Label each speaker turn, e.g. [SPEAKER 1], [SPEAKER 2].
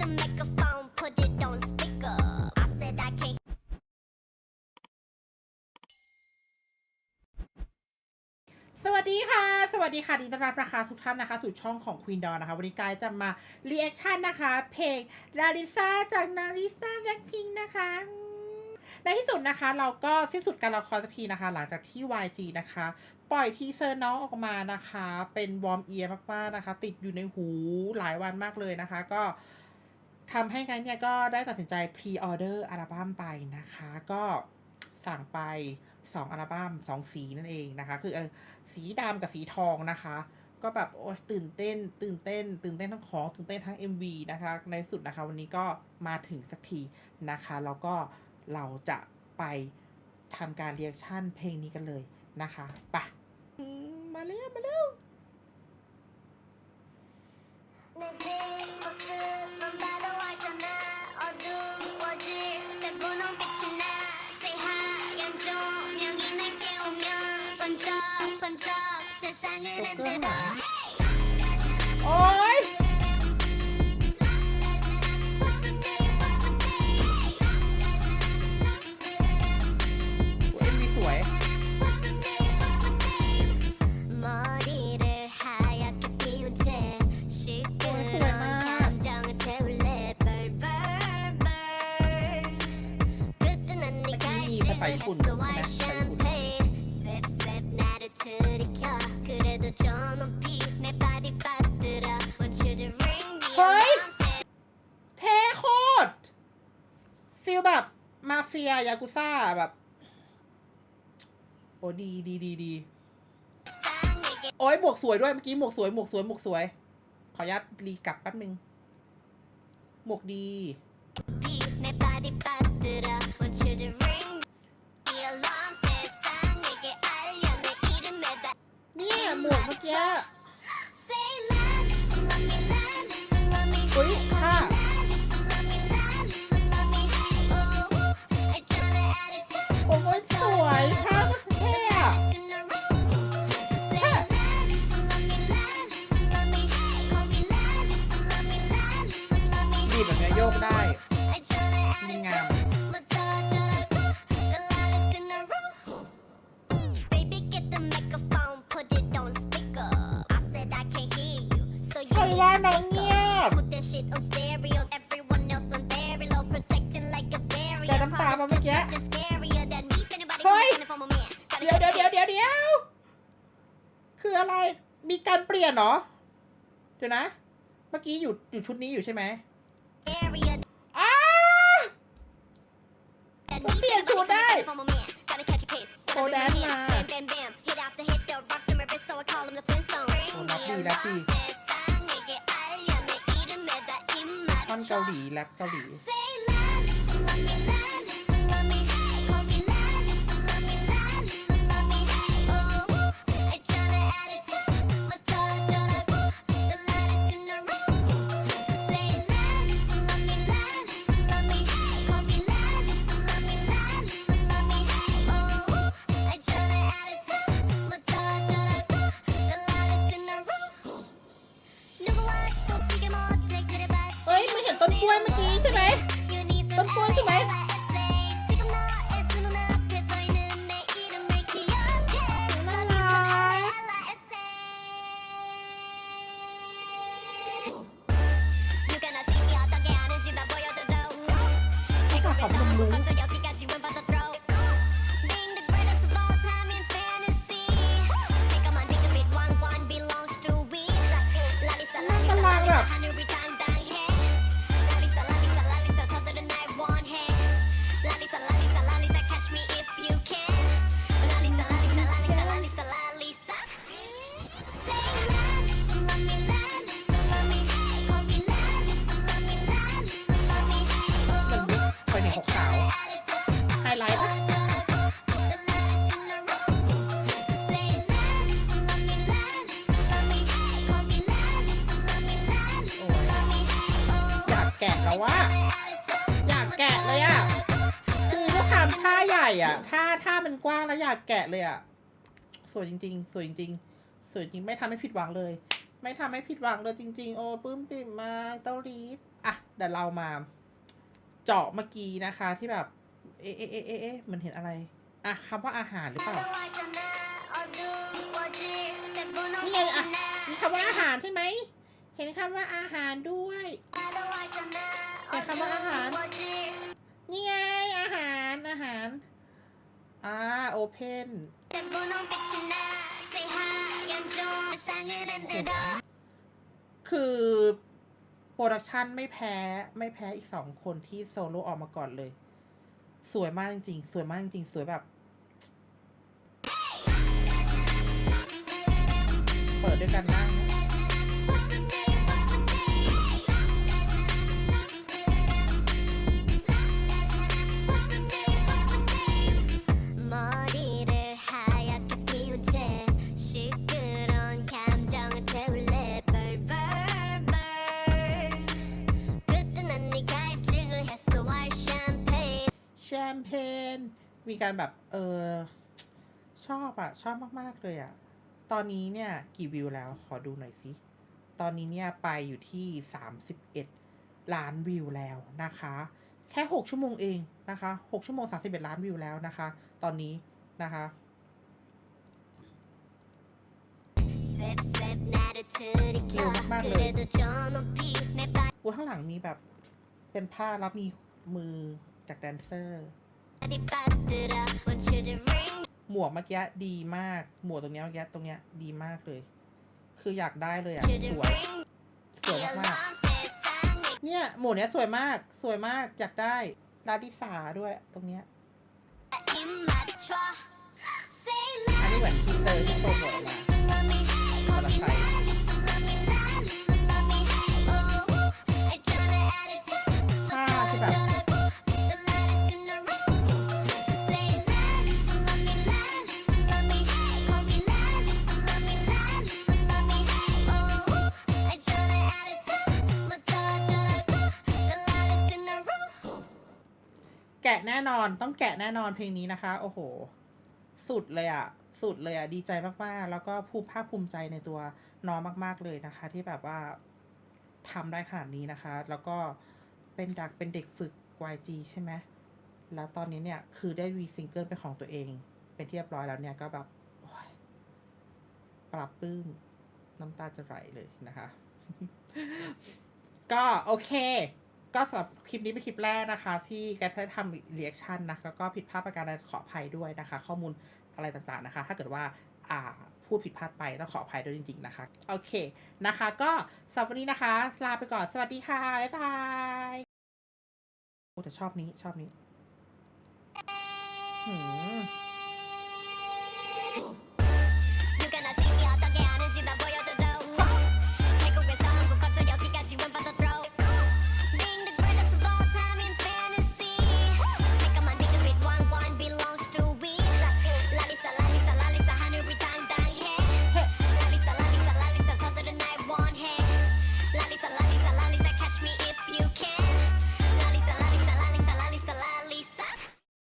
[SPEAKER 1] the microphone, put it on speaker. I said I can't
[SPEAKER 2] สวัสดีค่ะ สวัสดีค่ะดีต้อนรับนะคะทุกท่านนะคะ สู่ช่องของ Queen d o นะคะ วันนี้กายจะมารีแอคชั่นนะคะ เพลงลาริซาจากนาริซาแบ็คพิงนะคะอืมในที่สุดนะคะ เราก็สิ้นสุดการละครสักทีนะคะ หลังจากที่ YG นะคะ ปล่อยทีเซอร์น้องออกมานะคะ เป็นวอร์มเอียร์มากๆนะคะ ติดอยู่ในหูหลายวันมากเลยนะคะ ก็ ทำให้กันเนี่ยก็ได้ตัดสินใจพรีออเดอร์อัลบั้มไปนะคะ ก็สั่งไป 2 อัลบั้ม2 สีนั่นเองนะคะ คือสีดำกับสีทองนะคะ ก็แบบโอ้ยตื่นเต้น ตื่นเต้น ตื่นเต้นทั้งของ ตื่นเต้นทั้ง MV นะคะ ในสุดนะคะ วันนี้ก็มาถึงสักทีนะคะ แล้วก็เราจะไปทำการเรียกชั่นเพลงนี้กันเลยนะคะปะมาเร็วมาเร็วอมั 昨天 ซีย ยากุซ่า แบบ โอ้ดีดีดีดีโอ้ยหมวกสวยด้วยเมื่อกี้หมวกสวยหมวกสวยหมวกสวย ขออนุญาตรีกลับแป๊บนึงหมวกดี เนี่ยหมวกเมื่อกี้ สวยค
[SPEAKER 1] รับแค่
[SPEAKER 2] ดีแบบนี้โยกได้มีงามใครว่าน้องเงียบจะน้ำตาป่ะเมื่อกี้ี๋ยวเดี๋ยวเดี๋ยวเดี๋ยวเดี๋ยว คืออะไร มีการเปลี่ยนเหรอ เดี๋ยวนะ เมื่อกี้อยู่อยู่ชุดนี้อยู่ใช่ไหมอ้ามัเปลี่ยนชุดได้โคแดนมารับดีรับดีท่อนเกาหลีแรปเกาหลี ป้วยเมื่อกี้ใช่ไหมต้นกล้วยใช่ไหมขอบ
[SPEAKER 1] คุณรู้ me, la, listen, love me.
[SPEAKER 2] อยากแกะแล้วว่าอยากแกะเลยอะ คือด้วยความท่าใหญ่อะท่าท่ามันกว้างแล้วอยากแกะเลยอะ สวยจริง ๆ สวยจริงๆสวยจริงไม่ทำให้ผิดหวังเลย ไม่ทำให้ผิดหวังเลยจริง ๆ โอ้ปลื้มปิ่มมากเต้าลีดอะแต่เรามา เจาะเมื่อกี้นะคะที่แบบ เอ๊ะเอ๊ะเอ๊ะเอ๊ะเอมันเห็นอะไรอะคำว่าอาหารหรือเปล่า นี่ไงอะมีคำว่าอาหารใช่ไหม เห็นคำว่าอาหารด้วยเห็นคำว่าอาหาร นี่ไงอาหารอาหารอ่าโอเพนคือ รดักชันไม่แพ้ไม่แพ้อีกสองคนที่โซโล่ออกมาก่อนเลย สวยมากจริงๆ สวยมากจริงๆ สวยแบบ เปิดด้วยกันนั่ง มเปญมีการแบบเออชอบอะชอบมาก ๆ เลยอะตอนนี้เนี่ยกี่วิวแล้วขอดูหน่อยสิตอนนี้เนี่ยไปอยู่ที่ 31 ล้านวิวแล้วนะคะ แค่ 6 ชั่วโมงเองนะคะ6ชั่วโมง 31 ล้านวิวแล้วนะคะ ตอนนี้นะคะเย
[SPEAKER 1] มากเลย
[SPEAKER 2] อู้ข้างหลังมีแบบเป็นผ้าแล้วมีมือจากแดนเซอร์ หมวกเมื่อกี้ดีมาก หมวกตรงนี้เมื่อกี้ตรงนี้ดีมากเลย คืออยากได้เลยอะ สวย สวยมากเนี่ย หมวกเนี้ยสวยมาก สวยมาก อยากได้ลาดิสาด้วยตรงเนี้ย อันนี้เหมือนทีเซอร์ที่โปรโมทมา แกะแน่นอนต้องแกะแน่นอนเพลงนี้นะคะ โอ้โห สุดเลยอะสุดเลยอะดีใจมากๆ แล้วก็ภูมิภาคภูมิใจในตัวน้องมาก ๆเลยนะคะ ที่แบบว่าทำได้ขนาดนี้นะคะ แล้วก็เป็นดักเป็นเด็กฝึก YG ใช่ไหมแล้วตอนนี้เนี่ยคือได้วีซิงเกิลเป็นของตัวเอง เป็นที่เรียบร้อยแล้วเนี่ยก็แบบปรับปลื้มน้ำตาจะไหลเลยนะคะ ก็โอเค ก็สำหรับคลิปนี้เป็นคลิปแรกนะคะ ที่แกได้ทำเรีแอคชั่นนะคะแล้วก็ผิดพลาดประการใดขออภัยด้วยนะคะ ข้อมูลอะไรต่างๆนะคะ ถ้าเกิดว่าอ่าพูดผิดพลาดไปต้องขออภัยด้วยจริง ๆ นะคะ โอเคนะคะ ก็สำหรับวันนี้นะคะ ลาไปก่อนสวัสดีค่ะ บ๊ายบายโอ้แต่ชอบนี้ชอบนี้หืม